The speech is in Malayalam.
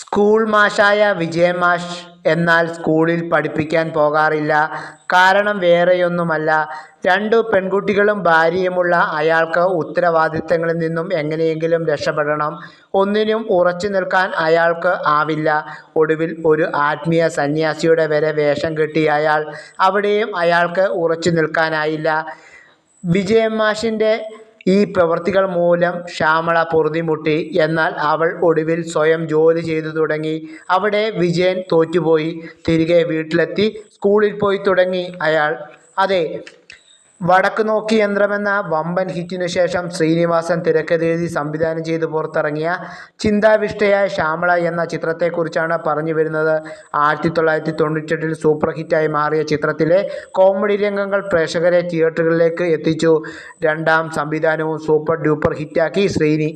സ്കൂൾ മാഷായ വിജയൻ മാഷ് എന്നാൽ സ്കൂളിൽ പഠിപ്പിക്കാൻ പോകാറില്ല. കാരണം വേറെയൊന്നുമല്ല, രണ്ടു പെൺകുട്ടികളും ഭാര്യയുമുള്ള അയാൾക്ക് ഉത്തരവാദിത്തങ്ങളിൽ നിന്നും എങ്ങനെയെങ്കിലും രക്ഷപ്പെടണം. ഒന്നിനും ഉറച്ചു നിൽക്കാൻ അയാൾക്ക് ആവില്ല. ഒടുവിൽ ഒരു ആത്മീയ സന്യാസിയുടെ വരെ വേഷം കെട്ടി അയാൾ. അവിടെയും അയാൾക്ക് ഉറച്ചുനിൽക്കാനായില്ല. വിജയൻ മാഷിന്റെ ഈ പ്രവൃത്തികൾ മൂലം ശ്യാമള പൊറുതിമുട്ടി. എന്നാൽ അവൾ ഒടുവിൽ സ്വയം ജോലി ചെയ്തു തുടങ്ങി. അവിടെ വിജയൻ തോറ്റുപോയി. തിരികെ വീട്ടിലെത്തി സ്കൂളിൽ പോയി തുടങ്ങി അയാൾ. അതെ, വടക്കുനോക്കി യന്ത്രമെന്ന വമ്പൻ ഹിറ്റിനു ശേഷം ശ്രീനിവാസൻ തിരക്കഥയെഴുതി സംവിധാനം ചെയ്ത് പുറത്തിറങ്ങിയ ചിന്താവിഷ്ടയായ ശ്യാമള എന്ന ചിത്രത്തെക്കുറിച്ചാണ് പറഞ്ഞു വരുന്നത് ആയിരത്തി തൊള്ളായിരത്തി തൊണ്ണൂറ്റെട്ടിൽ സൂപ്പർ ഹിറ്റായി മാറിയ ചിത്രത്തിലെ കോമഡി രംഗങ്ങൾ പ്രേക്ഷകരെ തിയേറ്ററുകളിലേക്ക് എത്തിച്ചു. രണ്ടാം സംവിധാനവും സൂപ്പർ ഡ്യൂപ്പർ ഹിറ്റാക്കി ശ്രീനി.